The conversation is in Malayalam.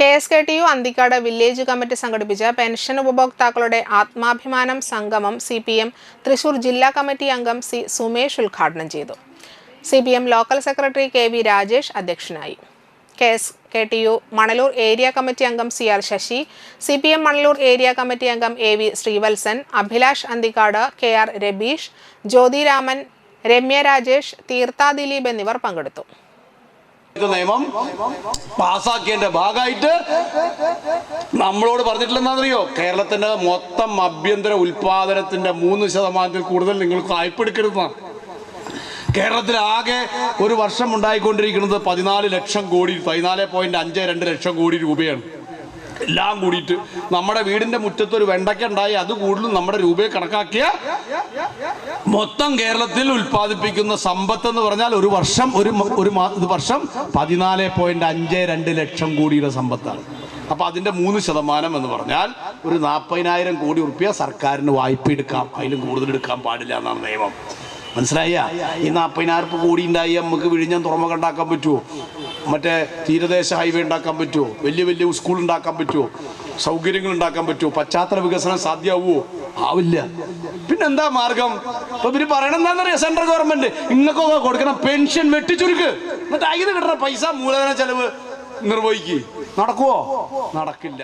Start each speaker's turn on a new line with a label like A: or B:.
A: K S K T U Anthikkad village committee സംഘടിപ്പിച്ച പെൻഷൻ ഉപഭോക്താക്കളുടെ ആത്മാഭിമാനം സംഗമം സി പി എം തൃശൂർ ജില്ലാ കമ്മിറ്റി അംഗം സി സുമേഷ് ഉദ്ഘാടനം ചെയ്തു. C P M local secretary K V Rajesh അധ്യക്ഷനായി. K S K T U Manalur area committee അംഗം C R Sasi C P M Manalur area committee അംഗം A V Sreevalsan Abhilash Anthikkad K R Rabeesh Jyothiraman Ramya Rajesh Theertha Dileep എന്നിവർ പങ്കെടുത്തു.
B: നിയമം പാസ്സാക്കിയതിന്റെ ഭാഗമായിട്ട് നമ്മളോട് പറഞ്ഞിട്ടില്ലെന്നറിയോ? കേരളത്തിന്റെ മൊത്തം ആഭ്യന്തര ഉൽപാദനത്തിന്റെ മൂന്ന് ശതമാനത്തിൽ കൂടുതൽ നിങ്ങൾ വായ്പെടുക്കരുതാണ് കേരളത്തിൽ ആകെ ഒരു വർഷം ഉണ്ടായിക്കൊണ്ടിരിക്കുന്നത് പതിനാല് ലക്ഷം കോടി പതിനാല് പോയിന്റ് അഞ്ച് രണ്ട് ലക്ഷം കോടി രൂപയാണ്. എല്ലാം കൂടിയിട്ട് നമ്മുടെ വീടിന്റെ മുറ്റത്ത് ഒരു വെണ്ടയ്ക്ക ഉണ്ടായി അത് കൂടുതലും നമ്മുടെ രൂപയെ കണക്കാക്കിയ മൊത്തം കേരളത്തിൽ ഉൽപ്പാദിപ്പിക്കുന്ന സമ്പത്ത് എന്ന് പറഞ്ഞാൽ ഒരു വർഷം ഒരു ഒരു വർഷം പതിനാല് പോയിന്റ് അഞ്ച് രണ്ട് ലക്ഷം കോടിയുടെ സമ്പത്താണ്. അപ്പൊ അതിന്റെ മൂന്ന് ശതമാനം എന്ന് പറഞ്ഞാൽ ഒരു നാൽപ്പതിനായിരം കോടി റുപ്യ സർക്കാരിന് വായ്പ എടുക്കാം. അതിലും കൂടുതൽ എടുക്കാൻ പാടില്ല എന്നാണ് നിയമം. മനസ്സിലായ? ഈ നാൽപ്പതിനായിരം കോടി ഉണ്ടായി നമുക്ക് വിഴിഞ്ഞം തുറമുഖം ഉണ്ടാക്കാൻ പറ്റുമോ മറ്റേ തീരദേശ ഹൈവേ ഉണ്ടാക്കാൻ പറ്റുമോ വലിയ വലിയ സ്കൂൾ ഉണ്ടാക്കാൻ പറ്റുമോ സൗകര്യങ്ങൾ ഉണ്ടാക്കാൻ പറ്റുമോ പശ്ചാത്തല വികസനം സാധ്യമാവുമോ ആവില്ല. പിന്നെന്താ മാർഗം? ഇപ്പൊ ഇവർ പറയണ എന്താണെന്നറിയാം? Central government. ഇങ്ങക്കൊക്കെ കൊടുക്കണം. പെൻഷൻ വെട്ടിച്ചുരുക്ക്. എന്നിട്ട് അതിന് കിട്ടുന്ന പൈസ മൂലധന ചെലവ് നിർവഹിക്കുക നടക്കുവോ? നടക്കില്ല.